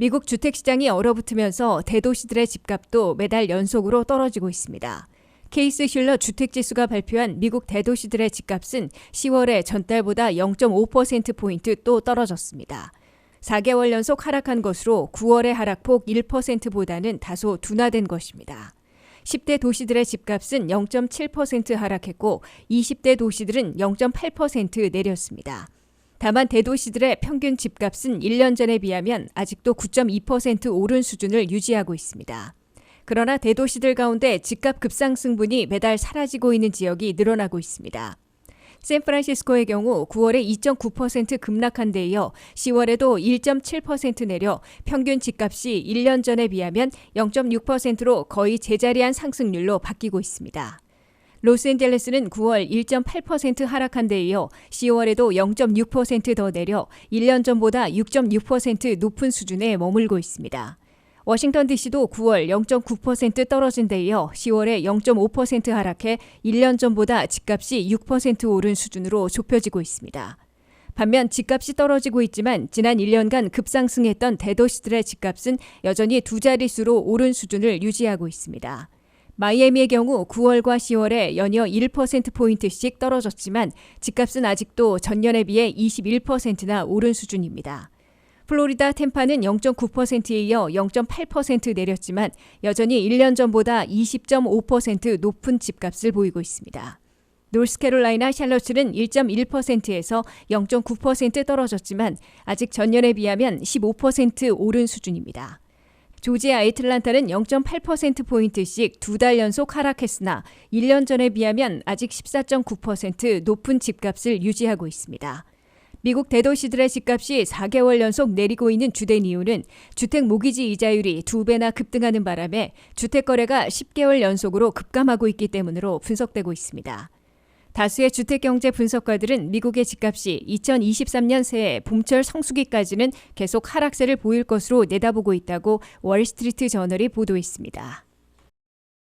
미국 주택시장이 얼어붙으면서 대도시들의 집값도 매달 연속으로 떨어지고 있습니다. 케이스 슐러 주택지수가 발표한 미국 대도시들의 집값은 10월에 전달보다 0.5%포인트 또 떨어졌습니다. 4개월 연속 하락한 것으로 9월의 하락폭 1%보다는 다소 둔화된 것입니다. 10대 도시들의 집값은 0.7% 하락했고 20대 도시들은 0.8% 내렸습니다. 다만 대도시들의 평균 집값은 1년 전에 비하면 아직도 9.2% 오른 수준을 유지하고 있습니다. 그러나 대도시들 가운데 집값 급상승분이 매달 사라지고 있는 지역이 늘어나고 있습니다. 샌프란시스코의 경우 9월에 2.9% 급락한 데 이어 10월에도 1.7% 내려 평균 집값이 1년 전에 비하면 0.6%로 거의 제자리한 상승률로 바뀌고 있습니다. 로스앤젤레스는 9월 1.8% 하락한 데 이어 10월에도 0.6%더 내려 1년 전보다 6.6% 높은 수준에 머물고 있습니다. 워싱턴 DC도 9월 0.9% 떨어진 데 이어 10월에 0.5% 하락해 1년 전보다 집값이 6% 오른 수준으로 좁혀지고 있습니다. 반면 집값이 떨어지고 있지만 지난 1년간 급상승했던 대도시들의 집값은 여전히 두 자릿수로 오른 수준을 유지하고 있습니다. 마이애미의 경우 9월과 10월에 연이어 1%포인트씩 떨어졌지만 집값은 아직도 전년에 비해 21%나 오른 수준입니다. 플로리다 템파는 0.9%에 이어 0.8% 내렸지만 여전히 1년 전보다 20.5% 높은 집값을 보이고 있습니다. 노스캐롤라이나 샬럿츠는 1.1%에서 0.9% 떨어졌지만 아직 전년에 비하면 15% 오른 수준입니다. 조지아 애틀란타는 0.8%포인트씩 두 달 연속 하락했으나 1년 전에 비하면 아직 14.9% 높은 집값을 유지하고 있습니다. 미국 대도시들의 집값이 4개월 연속 내리고 있는 주된 이유는 주택 모기지 이자율이 두 배나 급등하는 바람에 주택 거래가 10개월 연속으로 급감하고 있기 때문으로 분석되고 있습니다. 다수의 주택 경제 분석가들은 미국의 집값이 2023년 새해 봄철 성수기까지는 계속 하락세를 보일 것으로 내다보고 있다고 월스트리트 저널이 보도했습니다.